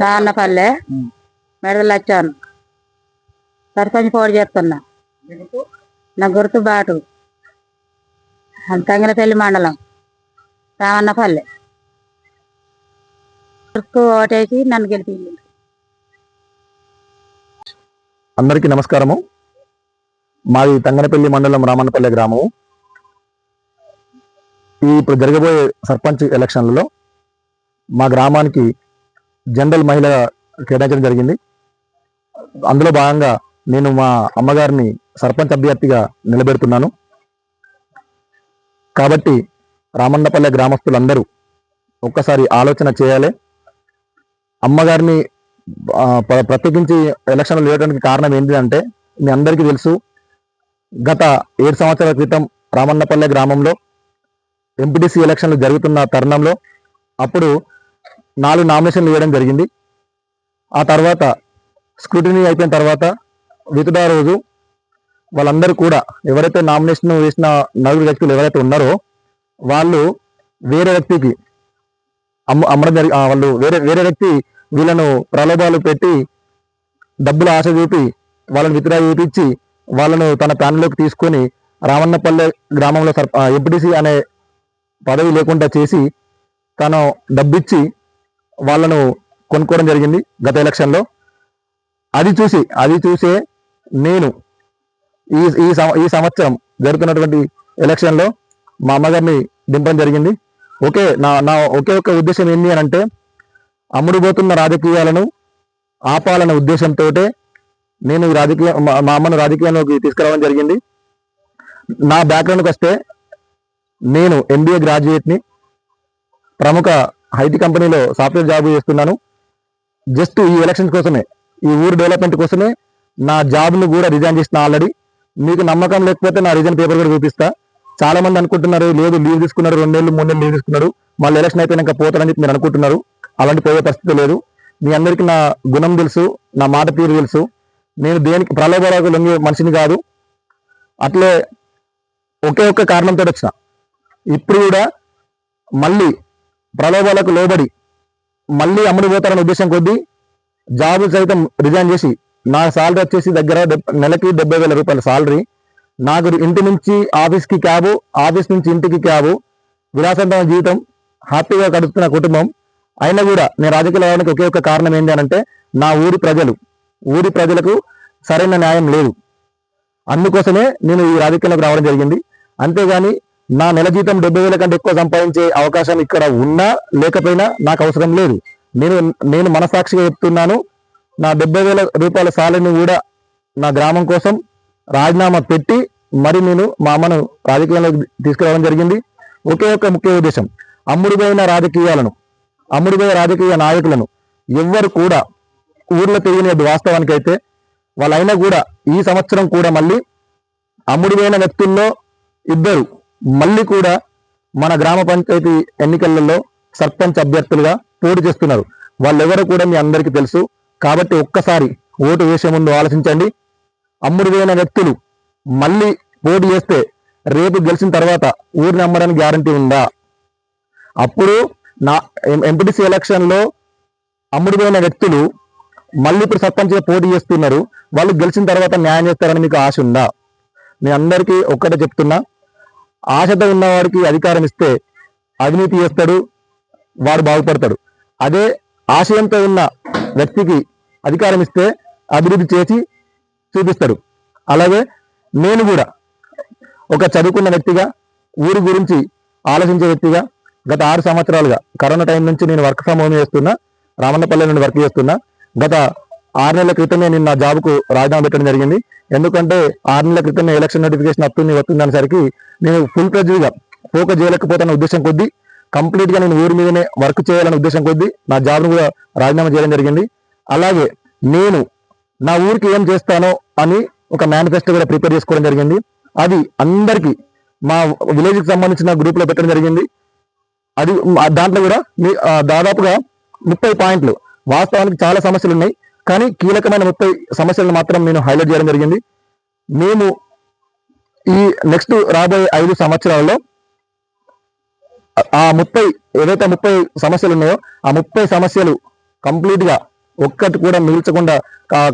దాన్నపల్లె. మెడలు వచ్చాను సర్పంచ్ పోటీ చేస్తున్నా. నా గుర్తు బాటు. తంగినపల్లి మండలం. రామన్నపల్లె గుర్తు ఓటేసి నన్ను గెలిపింది అందరికీ నమస్కారము. మాది తంగనపల్లి మండలం రామన్నపల్లి గ్రామము. ఈ ఇప్పుడు జరగబోయే సర్పంచ్ ఎలక్షన్లలో మా గ్రామానికి జనరల్ మహిళ కేటాయించడం జరిగింది. అందులో భాగంగా నేను మా అమ్మగారిని సర్పంచ్ అభ్యర్థిగా నిలబెడుతున్నాను. కాబట్టి రామన్నపల్లె గ్రామస్తులందరూ ఒక్కసారి ఆలోచన చేయాలి. అమ్మగారిని ప్రత్యేకించి ఎలక్షన్లు లేవడానికి కారణం ఏంటి అంటే మీ అందరికీ తెలుసు గత ఏడు సంవత్సరాల క్రితం రామన్నపల్లె గ్రామంలో ఎంపీటీసీ ఎలక్షన్లు జరుగుతున్న తరుణంలో అప్పుడు నాలుగు నామినేషన్లు వేయడం జరిగింది. ఆ తర్వాత స్క్రూటినీ అయిపోయిన తర్వాత వితుడా రోజు వాళ్ళందరూ కూడా ఎవరైతే నామినేషన్ వేసిన నలుగురు వ్యక్తులు ఎవరైతే ఉన్నారో వాళ్ళు వేరే వ్యక్తికి అమ్మ అమ్మడం జరిగి వాళ్ళు వేరే వేరే వ్యక్తి వీళ్ళను ప్రలోభాలు పెట్టి డబ్బులు ఆశ చూపి వాళ్ళని విత్డ్రా చేయించి వాళ్ళను తన ప్యాన్లోకి తీసుకొని రామన్నపల్లె గ్రామంలో సర్ ఎంపీటీసీ అనే పదవి లేకుండా చేసి తను డబ్బిచ్చి వాళ్ళను కొనుక్కోవడం జరిగింది గత ఎలక్షన్లో. అది చూసి అది చూసే నేను ఈ ఈ ఈ సంవత్సరం జరుగుతున్నటువంటి ఎలక్షన్లో మా అమ్మగారిని దింపడం జరిగింది. ఓకే నా నా ఒకే ఒక ఉద్దేశం ఏంటి అని అంటే అమ్ముడుపోతున్న రాజకీయాలను ఆపాలన్న ఉద్దేశంతో నేను ఈ రాజకీయ మా మా అమ్మను రాజకీయంలోకి తీసుకురావడం జరిగింది. నా బ్యాక్గ్రౌండ్కి వస్తే నేను ఎంబీఏ గ్రాడ్యుయేట్ని ప్రముఖ ఐటీ కంపెనీలో సాఫ్ట్వేర్ జాబ్ చేస్తున్నాను. జస్ట్ ఈ ఎలక్షన్స్ కోసమే ఈ ఊరు డెవలప్మెంట్ కోసమే నా జాబ్ను కూడా రిజైన్ చేసిన ఆల్రెడీ. మీకు నమ్మకం లేకపోతే నా రిజైన్ పేపర్ కూడా చూపిస్తా. చాలా మంది అనుకుంటున్నారు లేదు లీవ్ తీసుకున్నారు రెండేళ్ళు మూడేళ్ళు లీవ్ తీసుకున్నారు. మళ్ళీ ఎలక్షన్ అయిపోయినాక పోతారని చెప్పి మీరు అనుకుంటున్నారు. అలాంటి పోయే పరిస్థితి లేదు. మీ అందరికీ నా గుణం తెలుసు నా మాట తీరు తెలుసు. నేను దేనికి ప్రలోభరాకు లొంగే మనిషిని కాదు. అట్లే ఒకే ఒక్క కారణంతో వచ్చిన. ఇప్పుడు కూడా మళ్ళీ ప్రలోభాలకు లోబడి మళ్ళీ అమ్ముడు పోతారనే ఉద్దేశం కొద్దీ జాబు సైతం రిజైన్ చేసి నా సాలరీ వచ్చేసి దగ్గర నెలకి డెబ్బై వేల రూపాయల సాలరీ. నాకు ఇంటి నుంచి ఆఫీస్కి క్యాబు ఆఫీస్ నుంచి ఇంటికి క్యాబు విలాసవంతమైన జీవితం హ్యాపీగా గడుపుతున్న కుటుంబం. అయినా కూడా నేను రాజకీయాలు అవ్వడానికి ఒకే ఒక కారణం ఏంటి అంటే నా ఊరి ప్రజలు. ఊరి ప్రజలకు సరైన న్యాయం లేదు. అందుకోసమే నేను ఈ రాజకీయాలకు రావడం జరిగింది. అంతేగాని నా నెల జీతం డెబ్బై వేల కంటే ఎక్కువ సంపాదించే అవకాశం ఇక్కడ ఉన్నా లేకపోయినా నాకు అవసరం లేదు. నేను నేను మనసాక్షిగా చెప్తున్నాను నా డెబ్బై వేల రూపాయల సాలరీని కూడా నా గ్రామం కోసం రాజీనామా పెట్టి మరి నేను మా అమ్మను రాజకీయాల్లోకి తీసుకురావడం జరిగింది. ఒకే ఒక ముఖ్య ఉద్దేశం అమ్ముడుపోయిన రాజకీయాలను అమ్ముడుపోయిన రాజకీయ నాయకులను ఎవ్వరు కూడా ఊర్లో తెలియని వాస్తవానికి అయితే వాళ్ళైనా కూడా ఈ సంవత్సరం కూడా మళ్ళీ అమ్ముడుపోయిన వ్యక్తుల్లో ఇద్దరు మళ్ళీ కూడా మన గ్రామ పంచాయతీ ఎన్నికలలో సర్పంచ్ అభ్యర్థులుగా పోటీ చేస్తున్నారు. వాళ్ళెవరో కూడా మీ అందరికీ తెలుసు. కాబట్టి ఒక్కసారి ఓటు వేసే ముందు ఆలోచించండి. అమ్ముడు వ్యక్తులు మళ్ళీ పోటీ చేస్తే రేపు గెలిచిన తర్వాత ఊరిని అమ్మడానికి గ్యారంటీ ఉందా? అప్పుడు నా ఎంపీటీసీ ఎలక్షన్లో అమ్ముడు పోయిన వ్యక్తులు మళ్ళీ ఇప్పుడు సర్పంచ్గా పోటీ చేస్తున్నారు. వాళ్ళు గెలిచిన తర్వాత న్యాయం చేస్తారని మీకు ఆశ ఉందా? మీ అందరికీ ఒక్కటే చెప్తున్నా. ఆశతో ఉన్నవాడికి అధికారం ఇస్తే అవినీతి చేస్తాడు వాడు బాగుపడతాడు. అదే ఆశయంతో ఉన్న వ్యక్తికి అధికారం ఇస్తే అభివృద్ధి చేసి చూపిస్తాడు. అలాగే నేను కూడా ఒక చదువుకున్న వ్యక్తిగా ఊరి గురించి ఆలోచించే వ్యక్తిగా గత ఆరు సంవత్సరాలుగా కరోనా టైం నుంచి నేను వర్క్ ఫ్రమ్ హోమ్ చేస్తున్నా రామన్నపల్లి నుండి వర్క్ చేస్తున్నా గత ఆరు నెలల క్రితమే నేను నా జాబ్కు రాజీనామా పెట్టడం జరిగింది. ఎందుకంటే ఆరు నెలల క్రితమే ఎలక్షన్ నోటిఫికేషన్ వస్తుంది వస్తుంది అనేసరికి నేను ఫుల్ ప్రెజ్గా ఫోకస్ చేయలేకపోతున్న ఉద్దేశం కొద్దీ కంప్లీట్గా నేను ఊరి మీదనే వర్క్ చేయాలనే ఉద్దేశం కొద్దీ నా జాబ్ను కూడా రాజీనామా చేయడం జరిగింది. అలాగే నేను నా ఊరికి ఏం చేస్తానో అని ఒక మేనిఫెస్టో కూడా ప్రిపేర్ చేసుకోవడం జరిగింది. అది అందరికీ మా విలేజ్కి సంబంధించిన గ్రూప్లో పెట్టడం జరిగింది. అది దాంట్లో కూడా మీ దాదాపుగా ముప్పై పాయింట్లు. వాస్తవానికి చాలా సమస్యలు ఉన్నాయి కానీ కీలకమైన ముప్పై సమస్యలను మాత్రం నేను హైలైట్ చేయడం జరిగింది. మేము ఈ నెక్స్ట్ రాబోయే ఐదు సంవత్సరాల్లో ఆ- ముప్పై ఏదైతే ముప్పై సమస్యలు ఉన్నాయో ఆ ముప్పై సమస్యలు కంప్లీట్గా ఒక్కటి కూడా మిగిల్చకుండా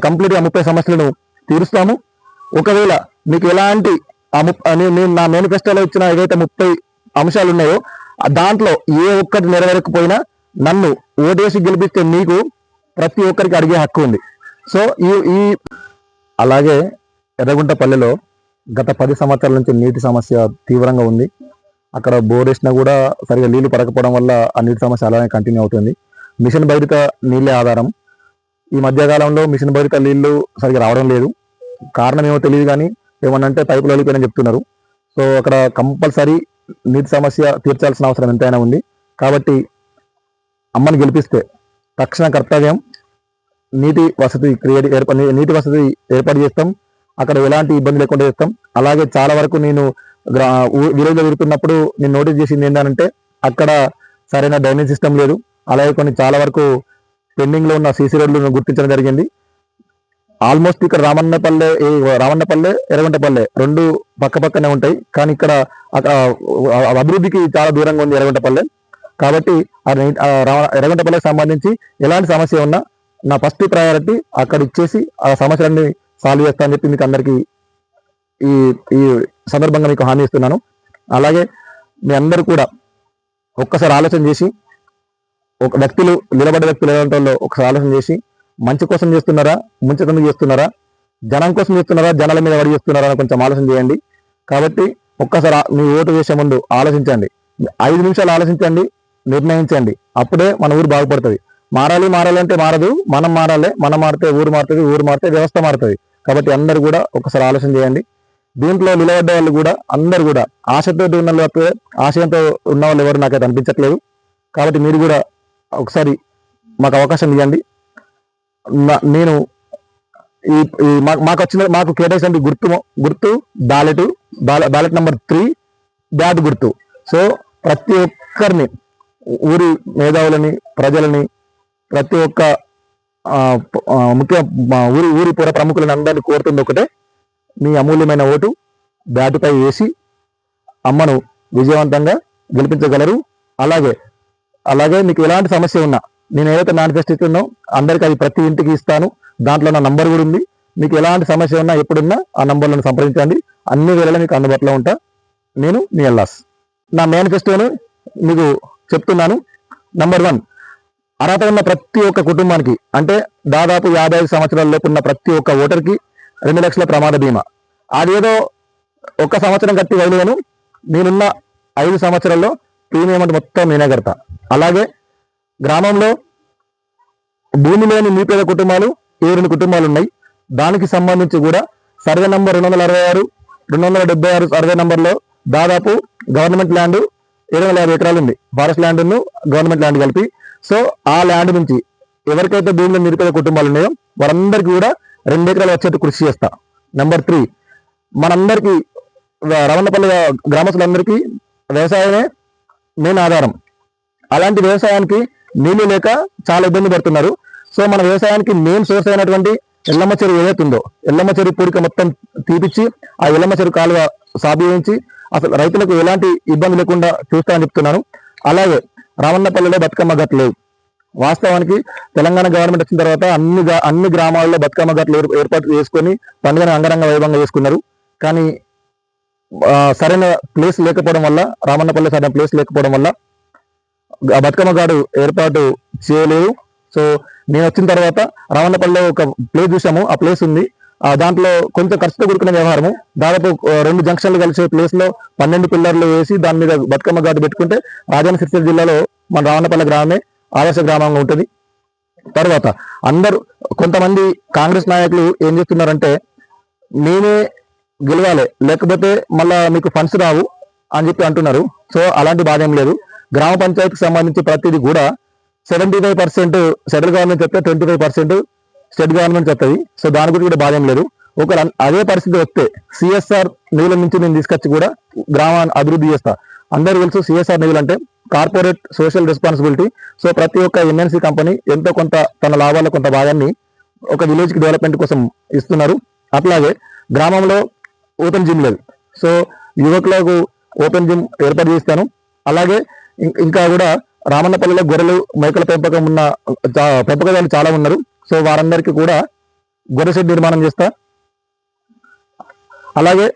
కంప్లీట్గా ముప్పై సమస్యలను తీరుస్తాము. ఒకవేళ మీకు ఎలాంటి ఆ నేను నా మేనిఫెస్టోలో ఇచ్చిన ఏదైతే ముప్పై అంశాలు ఉన్నాయో దాంట్లో ఏ ఒక్కటి నెరవేరకపోయినా నన్ను ఓటేసి గెలిపిస్తే మీకు ప్రతి ఒక్కరికి అడిగే హక్కు ఉంది. సో ఈ ఈ అలాగే ఎర్రగుంట పల్లెలో గత పది సంవత్సరాల నుంచి నీటి సమస్య తీవ్రంగా ఉంది. అక్కడ బోర్ వేసినా కూడా సరిగా నీళ్ళు పడకపోవడం వల్ల ఆ నీటి సమస్య అలానే కంటిన్యూ అవుతుంది. మిషన్ బహిరిత నీళ్ళే ఆధారం. ఈ మధ్యకాలంలో మిషన్ బహిరిత నీళ్ళు సరిగా రావడం లేదు. కారణం ఏమో తెలియదు కానీ ఏమన్నంటే పైపులు వెళ్ళిపోయినని చెప్తున్నారు. సో అక్కడ కంపల్సరీ నీటి సమస్య తీర్చాల్సిన అవసరం ఎంతైనా ఉంది. కాబట్టి అమ్మని గెలిపిస్తే తక్షణ కర్తవ్యం. నీటి వసతి క్రియేట్ ఏర్పడి నీటి వసతి ఏర్పాటు చేస్తాం. అక్కడ ఎలాంటి ఇబ్బంది లేకుండా చేస్తాం. అలాగే చాలా వరకు నేను గ్రా విలేజ్లో తిరుగుతున్నప్పుడు నేను నోటీస్ చేసింది ఏంటంటే అక్కడ సరైన డ్రైనేజ్ సిస్టమ్ లేదు. అలాగే కొన్ని చాలా వరకు పెండింగ్లో ఉన్న సీసీ రోడ్లు గుర్తించడం జరిగింది. ఆల్మోస్ట్ ఇక్కడ రామన్నపల్లె ఈ రామన్నపల్లె ఎర్రగొంటపల్లె రెండు పక్క పక్కనే ఉంటాయి. కానీ ఇక్కడ అక్కడ అభివృద్ధికి చాలా దూరంగా ఉంది ఎర్రగొంటపల్లె. కాబట్టి ఆ నీ- సంబంధించి ఎలాంటి సమస్య ఉన్నా నా ఫస్ట్ ప్రయారిటీ అక్కడ ఇచ్చేసి ఆ సమస్యలన్నీ సాల్వ్ చేస్తా అని చెప్పి మీకు అందరికీ ఈ ఈ సందర్భంగా మీకు హామీ ఇస్తున్నాను. అలాగే మీ అందరూ కూడా ఒక్కసారి ఆలోచన చేసి ఒక వ్యక్తులు నిలబడ్డ వ్యక్తులు ఏమంటారో ఒకసారి ఆలోచన చేసి మంచి కోసం చేస్తున్నారా ముంచకందుకు చేస్తున్నారా జనం కోసం చేస్తున్నారా జనాల మీద పడి చేస్తున్నారా అని కొంచెం ఆలోచన చేయండి. కాబట్టి ఒక్కసారి మీ ఓటు వేసే ముందు ఆలోచించండి. ఐదు నిమిషాలు ఆలోచించండి. నిర్ణయించండి. అప్పుడే మన ఊరు బాగుపడుతుంది. మారాలి మారాలి అంటే మారదు. మనం మారాలి మనం మారితే ఊరు మారుతుంది ఊరు మారితే వ్యవస్థ మారుతుంది. కాబట్టి అందరు కూడా ఒకసారి ఆలోచన చేయండి. దీంట్లో నిలబడ్డ వాళ్ళు కూడా అందరు కూడా ఆశతో ఉన్న వాళ్ళు ఆశయంతో ఉన్న వాళ్ళు ఎవరు నాకైతే అనిపించట్లేదు. కాబట్టి మీరు కూడా ఒకసారి మాకు అవకాశం ఇవ్వండి. నా- నేను ఈ మాకు వచ్చిన మాకు కేటాయించిన గుర్తు గుర్తు ballot ballot number three bat గుర్తు. సో ప్రతి ఒక్కరిని ఊరి మేధావులని ప్రజలని ప్రతి ఒక్క ముఖ్య ఊరి ఊరి పుర ప్రముఖులను అందరినీ కోరుతుంది ఒకటే. మీ అమూల్యమైన ఓటు బ్యాటుపై వేసి అమ్మను విజయవంతంగా గెలిపించగలరు. అలాగే అలాగే మీకు ఎలాంటి సమస్య ఉన్నా నేను ఏదైతే మేనిఫెస్టో ఇస్తున్నో అందరికీ అది ప్రతి ఇంటికి ఇస్తాను. దాంట్లో నా నంబర్ కూడా ఉంది. మీకు ఎలాంటి సమస్య ఉన్నా ఎప్పుడున్నా ఆ నంబర్లను సంప్రదించండి. అన్ని వేళలా మీకు అందుబాటులో ఉంటా. నేను మీ ఎల్లాస్. నా మేనిఫెస్టోను మీకు చెప్తున్నాను. నంబర్ వన్ అర్హత ఉన్న ప్రతి ఒక్క కుటుంబానికి అంటే దాదాపు యాభై ఐదు సంవత్సరాల లోపు ఉన్న ప్రతి ఒక్క ఓటర్కి రెండు లక్షల ప్రమాద బీమా. అదేదో ఒక్క సంవత్సరం కట్టి వదిలేను. నేనున్న ఐదు సంవత్సరాల్లో ప్రీమియం అంటే మొత్తం నేనే కడతా. అలాగే గ్రామంలో భూమి లేని నిరుపేద కుటుంబాలు ఏడు కుటుంబాలు ఉన్నాయి. దానికి సంబంధించి కూడా సర్వే నంబర్ రెండు వందల అరవై ఆరు రెండు వందల డెబ్బై ఆరు సర్వే నంబర్లో దాదాపు గవర్నమెంట్ ల్యాండ్ ఏడు వందల యాభై ఎకరాలు ఉంది. ఫారెస్ట్ ల్యాండ్ గవర్నమెంట్ ల్యాండ్ కలిపి. సో ఆ ల్యాండ్ నుంచి ఎవరికైతే భూమిలో నిరుపేద కుటుంబాలు ఉన్నాయో వారందరికీ కూడా రెండు ఎకరాలు వచ్చేట్టు కృషి చేస్తా. నెంబర్ త్రీ మనందరికీ ర- రమణపల్లి గ్రామస్తులందరికీ వ్యవసాయమే మెయిన్ ఆధారం. అలాంటి వ్యవసాయానికి నీళ్ళు లేక చాలా ఇబ్బంది పడుతున్నారు. సో మన వ్యవసాయానికి మెయిన్ సోర్స్ అయినటువంటి ఎల్లమ్మ చెరువు ఏదైతే ఉందో ఎల్లమ్మ చెరువు పూడిక మొత్తం తీపిచ్చి ఆ ఎల్లమ్మ చెరువు కాలువ సాబించి అసలు రైతులకు ఎలాంటి ఇబ్బంది లేకుండా చూస్తామని చెప్తున్నాను. అలాగే రామన్నపల్లిలో బతుకమ్మ గట్లు లేవు. వాస్తవానికి తెలంగాణ గవర్నమెంట్ వచ్చిన తర్వాత అన్ని అన్ని గ్రామాల్లో బతుకమ్మ గట్లు ఏర్పాటు చేసుకొని పండుగను అంగరంగ వైభవంగా చేసుకున్నారు. కానీ సరైన ప్లేస్ లేకపోవడం వల్ల రామన్నపల్లి సరైన ప్లేస్ లేకపోవడం వల్ల ఆ బతుకమ్మ గాడు ఏర్పాటు చేయలేదు. సో నేను వచ్చిన తర్వాత రావణపల్లిలో ఒక ప్లేస్ చూసాము. ఆ ప్లేస్ ఉంది. దాంట్లో కొంచెం ఖర్చుతో కూడుకున్న వ్యవహారము. దాదాపు రెండు జంక్షన్లు కలిసే ప్లేస్లో పన్నెండు పిల్లర్లు వేసి దాని మీద బతుకమ్మ గాడు పెట్టుకుంటే రాజన్న సిరిసిల్ల జిల్లాలో మన రావణపల్లి గ్రామమే ఆదర్శ గ్రామంగా ఉంటుంది. తర్వాత అందరూ కొంతమంది కాంగ్రెస్ నాయకులు ఏం చేస్తున్నారంటే నేనే గెలవాలి లేకపోతే మళ్ళా మీకు ఫండ్స్ రావు అని చెప్పి అంటున్నారు. సో అలాంటి బాధ ఏం లేదు. గ్రామ పంచాయతీకి సంబంధించి ప్రతిదీ కూడా seventy five percent central government చెప్తే twenty five percent state government చెప్తుంది సో దాని గురించి కూడా బాధ లేదు. ఒక అదే పరిస్థితి వస్తే సిఎస్ఆర్ నిధుల నుంచి నేను తీసుకొచ్చి కూడా గ్రామాన్ని అభివృద్ధి చేస్తా. అందరూ తెలుసు సిఎస్ఆర్ నిధులు అంటే కార్పొరేట్ సోషల్ రెస్పాన్సిబిలిటీ. సో ప్రతి ఒక్క ఎంఎన్సీ కంపెనీ ఎంతో కొంత తన లాభాల కొంత భాగాన్ని ఒక విలేజ్కి డెవలప్మెంట్ కోసం ఇస్తున్నారు. అట్లాగే గ్రామంలో ఓపెన్ జిమ్ లేదు. సో యువకులకు ఓపెన్ జిమ్ ఏర్పాటు చేస్తాను. అలాగే ఇంకా కూడా రామన్నపల్లిలో గొర్రెలు మేకల పెంపకం ఉన్న చా- పెంపకదారులు చాలా ఉన్నారు. సో వారందరికీ కూడా గొర్రె షెడ్ నిర్మాణం చేస్తా. అలాగే